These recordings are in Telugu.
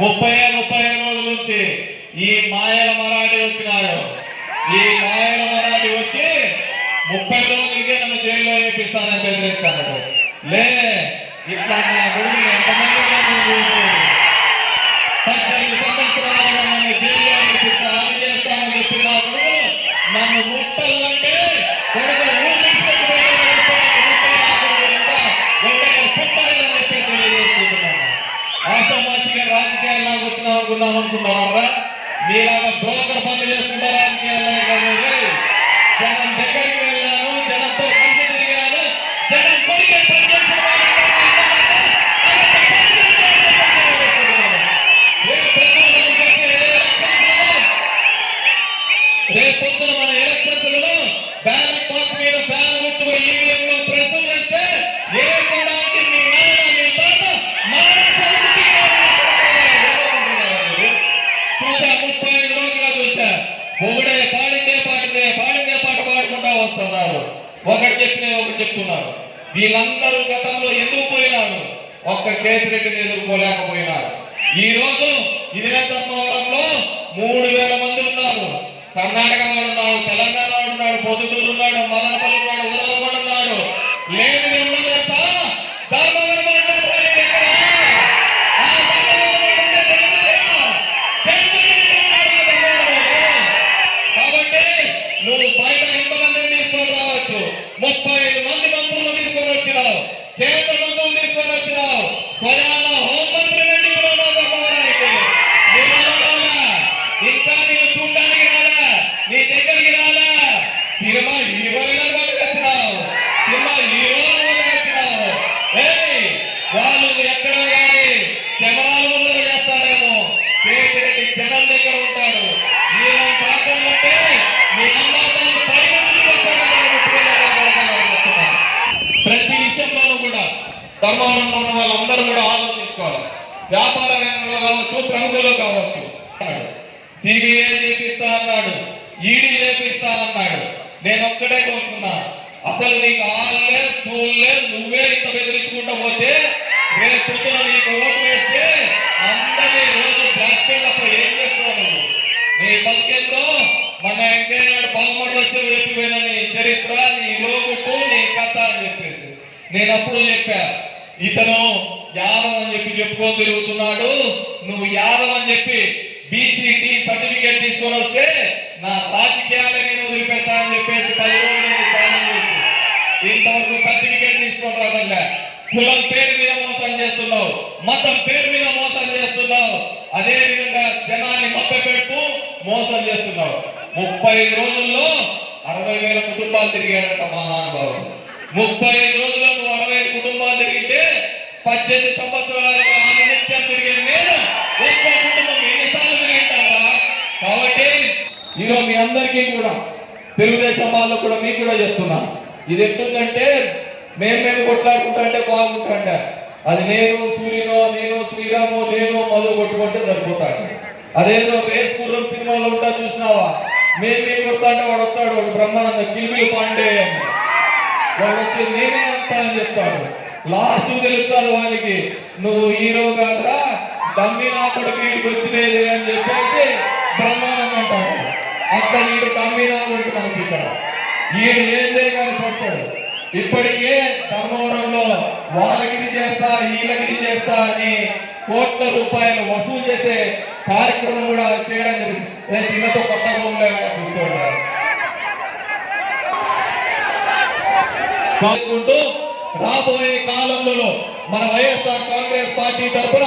ముప్పై ముప్పై రోజుల నుంచి ఈ మాయల మరాఠీ వచ్చినాడు. ఈ మాయల మరాఠీ వచ్చి ముప్పై రోజులకే నన్ను జైల్లో వేపిస్తానని బెదిరించాడు. లే ఇట్లా నా గుడిని రాజకీయాల్లోకి అనుకున్నాం అనుకున్నారా మీలాగా బ్రోకర్ పనులు వీళ్ళందరూ గతంలో ఎందుకు పోయినారు ఒక్క కేసిరెడ్డిని ఎదుర్కోలేకపోయినారు. ఈ రోజు ఇదే ధర్మవరంలో మూడు వేల మంది ఉన్నారు. కర్ణాటక వాడు ఉన్నాడు తెలంగాణ వాడు ఉన్నాడు పొద్దుటూరు Fuera ధర్మవరంలో ఉన్న వాళ్ళందరూ కూడా ఆలోచించుకోవాలి. వ్యాపార రంగంలో కావచ్చు ప్రముఖులు కావచ్చు. సిబిఐ చేపిస్తా అన్నాడు ఈడీ లేపిస్తా అన్నాడు. నేను ఒక్కడే కోరుకున్నా అసలు నీకు ఆళ్ళే స్కూల్లే నువ్వే ఇంత బెదిరించుకుంటా పోతే రేపు పొద్దున నీకు ఓటు వేస్తే అందరి రోజు బ్లాక్ అప్పుడు ఏం చేస్తావు నువ్వు? నీ బతికేందో మన ఎంకేనాడు బాగుమడి వచ్చి వెళ్ళిపోయిన నీ చరిత్ర నీ లోగుట్టు నీ కథ అని చెప్పేసి. నేను అప్పుడు చెప్పాను ఇతను యాదవ్ అని చెప్పి చెప్పుకొని తిరుగుతున్నాడు. నువ్వు యాదవ్ అని చెప్పి బీసీటీ సర్టిఫికేట్ తీసుకొని వస్తే నా రాజకీయాలే నేను వదిలిపెడతా అని చెప్పేసి పది రోజులు ఛాలెంజ్ చేసి ఇంతవరకు సర్టిఫికేట్ తీసుకొని రాదల్లా కులం పేరు మీద మోసం చేస్తున్నావు. మతం పేరు మీద మోసం చేస్తున్నావు. అదే విధంగా జనాన్ని మప్ప పెడుతూ మోసం చేస్తున్నావు. ముప్పై రోజుల్లో అరవై వేల కుటుంబాలు తిరిగాడట మహానుభావుడు. ముప్పై అందరికీ కూడా తెలుగుదేశం వాళ్ళకు కూడా మీకు కూడా చెప్తున్నా. ఇది ఎట్టుందంటే మేము మేము కొట్లాడుకుంటా అంటే బాగుంటుంట అది నేను సూర్యునో నేను శ్రీరాము నేను మధు కొట్టుకుంటే సరిపోతాడు అదేదో రేస్ గుర్రం సినిమాలో ఉంటా చూసినావా? మేము మేము కొడతాంటే వాడు వచ్చాడు వాడు బ్రహ్మానంద కిల్బిల్ పాండే అని. వాడు వచ్చి నేనే అంతా అని చెప్తాడు. లాస్ట్ తెలుస్తాడు వానికి. నువ్వు హీరో కాదురా దమ్మి నా కొడుకు వీడికి వచ్చినది అని చెప్పేసి బ్రహ్మానంద అంటాడు. అక్కడ వీడు తమ్మినా నా మనం చెప్పాడు ఇక్కడ ఈడు ఏందే కానీ ఇప్పటికే ధర్మవరంలో వాళ్ళకి ఇది చేస్తా వీళ్ళకి ఇది చేస్తా అని కోట్ల రూపాయలు వసూలు చేసే కార్యక్రమం కూడా చేయడం జరిగింది. ఏ తిన్నతో కొత్త భూములే కూర్చోండి. కోరుకుంటూ రాబోయే కాలంలో మన వైఎస్ఆర్ కాంగ్రెస్ పార్టీ తరఫున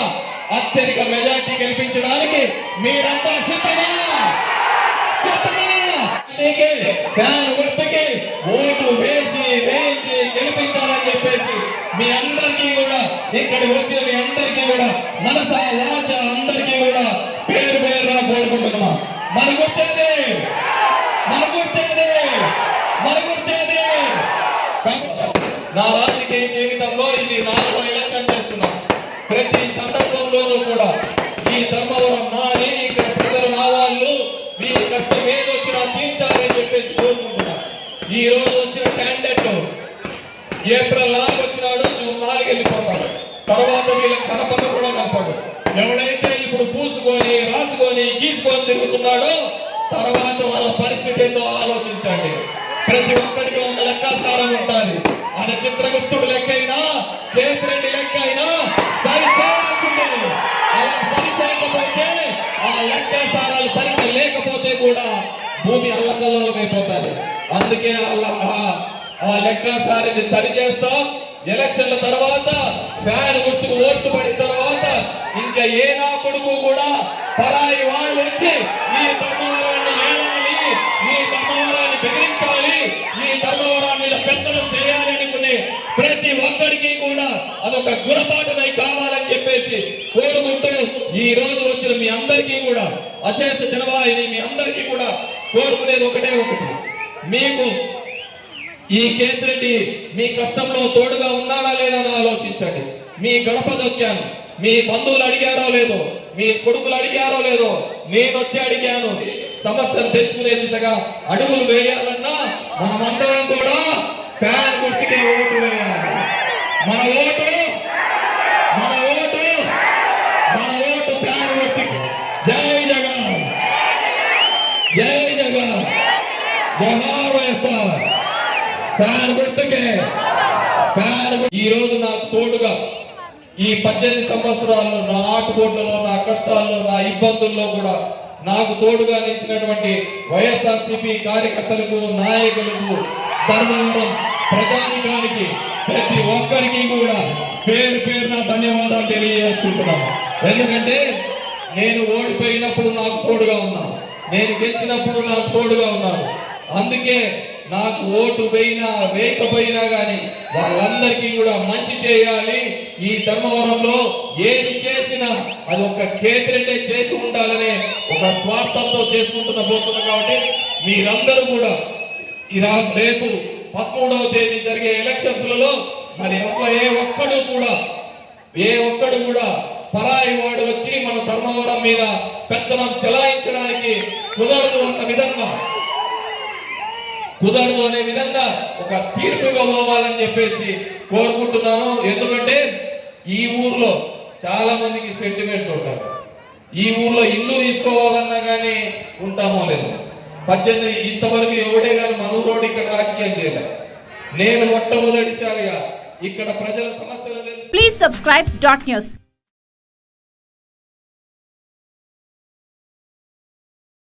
అత్యధిక మెజార్టీ గెలిపించడానికి మీరంతా సిద్ధమా? ఫ్యాన్ గుర్తుకి ఓటు వేసి వేయించి గెలిపించాలని చెప్పేసి మీ అందరికీ కూడా ఇక్కడికి వచ్చిన మీ అందరికీ కూడా మనస వాచ అందరికీ కూడా పేరు పేరుగా కోరుకుంటున్నాం. మన గుర్తేది మన గుర్తేది మన గుర్తేది నా రాజకీయ ఈ రోజు వచ్చిన క్యాండిడేట్ ఏప్రిల్ నాలుగు వచ్చినాడు జూన్ నాలుగు వెళ్ళిపోతాడు. తర్వాత వీళ్ళకి కనపడ కూడా కనపడు. ఎవడైతే ఇప్పుడు పూసుకొని రాసుకొని గీసుకొని తిరుగుతున్నాడో తర్వాత వాళ్ళ పరిస్థితి ఏందో ఆలోచించండి. ప్రతి ఒక్కరికి ఒక లెక్కాసారం ఉంటుంది అది చిత్రగుప్తుడు లెక్క అయినా కేతిరెడ్డి లెక్క అయినా సరిచేయాల్సిందే అలా సరిచేయకపోతే ఆ లెక్కాసారాలు సరిగ్గా లేకపోతే కూడా భూమి అల్లకల్లోలమైపోతుంది అందుకే అలా ఆ- లెక్కసారిని సరి చేస్తాం. ఎలక్షన్ల తర్వాత ఫ్యాన్ గుర్తుకు ఓట్లు పడిన తర్వాత ఇంకా ఏ నా కొడుకు కూడా పరాయి వాళ్ళు వచ్చి ఈ ధర్మవరాన్ని ఏడాలి ఈ ధర్మవరాన్ని బెదిరించాలి ఈ ధర్మవరాన్ని మీద పెత్తనం చేయాలి అనుకునే ప్రతి ఒక్కరికి కూడా అదొక గుణపాఠమై కావాలని చెప్పేసి కోరుకుంటూ ఈ రోజు వచ్చిన మీ అందరికీ కూడా అశేష జనవాయిని మీ అందరికీ కూడా కోరుకునేది ఒకటే ఒకటి. మీకు ఈ కేంద్రెడ్డి మీ కష్టంలో తోడుగా ఉన్నాడా లేదా అని ఆలోచించండి. మీ గడప దొక్కాను. మీ బంధువులు అడిగారో లేదో మీ కొడుకులు అడిగారో లేదో నేను వచ్చి అడిగాను. సమస్యను తెలుసుకునే దిశగా అడుగులు వేయాలన్నా మనమందరం కూడా జవహర్ వైఎస్ఆర్ ఫ్యాన్ ఫ్యాన్ ఈ రోజు నాకు తోడుగా ఈ పద్దెనిమిది సంవత్సరాల్లో నా ఆటుపోట్లలో నా కష్టాల్లో నా ఇబ్బందుల్లో కూడా నాకు తోడుగా నిలిచినటువంటి వైఎస్ఆర్సిపి కార్యకర్తలకు నాయకులకు ధర్మవరం ప్రజానికానికి ప్రతి ఒక్కరికి కూడా పేరు పేరున ధన్యవాదాలు తెలియజేసుకుంటున్నాను ఎందుకంటే నేను ఓడిపోయినప్పుడు నాకు తోడుగా ఉన్నాను. నేను గెలిచినప్పుడు నాకు తోడుగా ఉన్నాను అందుకే నాకు ఓటు పోయినా వేయకపోయినా కానీ వాళ్ళందరికీ కూడా మంచి చేయాలి. ఈ ధర్మవరంలో ఏది చేసినా అది ఒక కేతిరెడ్డే చేసి ఉండాలనే ఒక స్వార్థంతో చేసుకుంటున్న పోతున్నాం కాబట్టి మీరందరూ కూడా ఈ రేపు పదమూడవ తేదీ జరిగే ఎలక్షన్స్లలో మరి ఏ ఒక్కడు కూడా ఏ ఒక్కడు కూడా పరాయి వాడు వచ్చి మన ధర్మవరం మీద పెత్తనం చెలాయించడానికి కుదరదు అన్న విధంగా కుదరదు అనే విధంగా ఒక తీర్పు ఇవ్వబోవాలని చెప్పేసి కోరుకుంటున్నాను. ఎందుకంటే ఈ ఊర్లో చాలా మందికి సెంటిమెంట్ ఉంటారు ఈ ఊర్లో ఇల్లు తీసుకోవాలన్నా కానీ ఉంటామో లేదు. పద్దెనిమిది ఇంతవరకు ఎవడే కానీ మన ఊరోడు ఇక్కడ రాజకీయం చేయలేదు నేను మొట్టమొదటిసారిగా ఇక్కడ ప్రజల సమస్యలు ప్లీజ్ సబ్స్క్రైబ్ డాట్ న్యూస్.